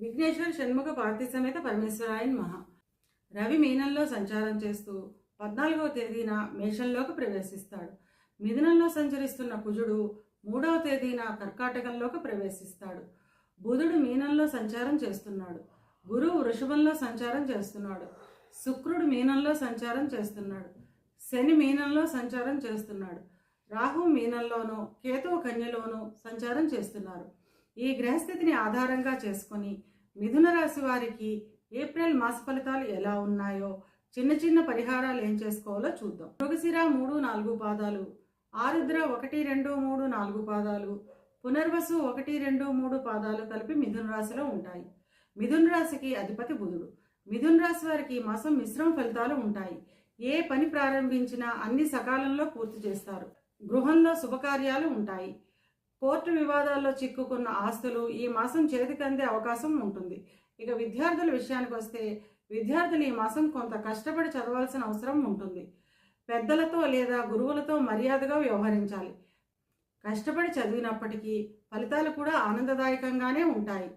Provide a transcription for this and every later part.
విఘ్నేశ్వర షణ్ముఖ పార్థి సమేత పరమేశ్వరాయన్ మహా. రవి మీనంలో సంచారం చేస్తూ పద్నాలుగవ తేదీన మేషంలోకి ప్రవేశిస్తాడు. మిథునంలో సంచరిస్తున్న కుజుడు మూడవ తేదీన కర్కాటకంలోకి ప్రవేశిస్తాడు. బుధుడు మీనంలో సంచారం చేస్తున్నాడు. గురువు వృషభంలో సంచారం చేస్తున్నాడు. శుక్రుడు మీనంలో సంచారం చేస్తున్నాడు. శని మీనంలో సంచారం చేస్తున్నాడు. రాహు మీనంలోనూ కేతువు కన్యలోనూ సంచారం చేస్తున్నారు. ఈ గ్రహస్థితిని ఆధారంగా చేసుకొని మిథున రాశి వారికి ఏప్రిల్ మాస ఫలితాలు ఎలా ఉన్నాయో చిన్న చిన్న పరిహారాలు ఏం చేసుకోవాలో చూద్దాం. మృగశిర మూడు నాలుగు పాదాలు ఆరుద్ర ఒకటి రెండు మూడు నాలుగు పాదాలు పునర్వసు ఒకటి రెండు మూడు పాదాలు కలిపి మిథున రాశిలో ఉంటాయి. మిథున రాశికి అధిపతి బుధుడు. మిథున రాశి వారికి మాసం మిశ్రమ ఫలితాలు ఉంటాయి. ఏ పని ప్రారంభించినా అన్ని సకాలంలో పూర్తి చేస్తారు. గృహంలో శుభకార్యాలు ఉంటాయి. కోర్టు వివాదాల్లో చిక్కుకున్న ఆస్తులు ఈ మాసం చేతికందే అవకాశం ఉంటుంది. ఇక విద్యార్థుల విషయానికి వస్తే విద్యార్థులు ఈ మాసం కొంత కష్టపడి చదవాల్సిన అవసరం ఉంటుంది. పెద్దలతో లేదా గురువులతో మర్యాదగా వ్యవహరించాలి. కష్టపడి చదివినప్పటికీ ఫలితాలు కూడా ఆనందదాయకంగానే ఉంటాయి.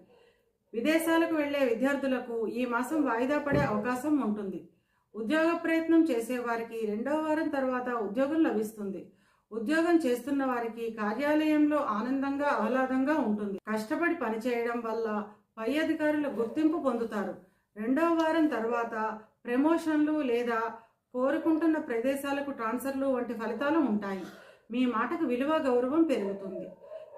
విదేశాలకు వెళ్ళే విద్యార్థులకు ఈ మాసం వాయిదా పడే అవకాశం ఉంటుంది. ఉద్యోగ ప్రయత్నం చేసేవారికి రెండవ వారం తర్వాత ఉద్యోగం లభిస్తుంది. ఉద్యోగం చేస్తున్న వారికి కార్యాలయంలో ఆనందంగా ఆహ్లాదంగా ఉంటుంది. కష్టపడి పనిచేయడం వల్ల పై అధికారులు గుర్తింపు పొందుతారు. రెండవ వారం తర్వాత ప్రమోషన్లు లేదా కోరుకుంటున్న ప్రదేశాలకు ట్రాన్స్ఫర్లు వంటి ఫలితాలు ఉంటాయి. మీ మాటకు విలువ గౌరవం పెరుగుతుంది.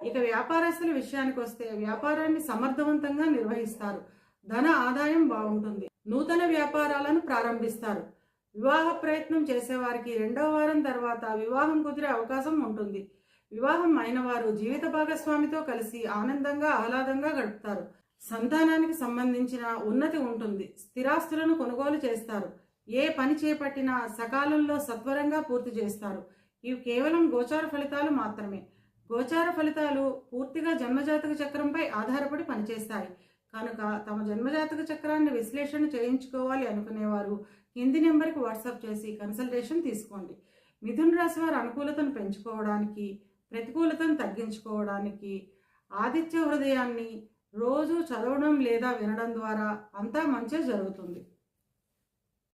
ఇక వ్యాపారస్తుల విషయానికి వస్తే వ్యాపారాన్ని సమర్థవంతంగా నిర్వహిస్తారు. ధన ఆదాయం బాగుంటుంది. నూతన వ్యాపారాలను ప్రారంభిస్తారు. వివాహ ప్రయత్నం చేసేవారికి రెండవ వారం తర్వాత వివాహం కుదిరే అవకాశం ఉంటుంది. వివాహం అయిన వారు జీవిత భాగస్వామితో కలిసి ఆనందంగా ఆహ్లాదంగా గడుపుతారు. సంతానానికి సంబంధించిన ఉన్నతి ఉంటుంది. స్థిరాస్తులను కొనుగోలు చేస్తారు. ఏ పని చేపట్టినా సకాలంలో సత్వరంగా పూర్తి చేస్తారు. ఇవి కేవలం గోచార ఫలితాలు మాత్రమే. గోచార ఫలితాలు పూర్తిగా జన్మజాతక చక్రంపై ఆధారపడి పనిచేస్తాయి. కనుక తమ జన్మజాతక చక్రాన్ని విశ్లేషణ చేయించుకోవాలి అనుకునేవారు కింది నెంబర్కి వాట్సాప్ చేసి కన్సల్టేషన్ తీసుకోండి. మిథున్ రాశి వారి అనుకూలతను పెంచుకోవడానికి ప్రతికూలతను తగ్గించుకోవడానికి ఆదిత్య హృదయాన్ని రోజు చదవడం లేదా వినడం ద్వారా అంతా మంచి జరుగుతుంది.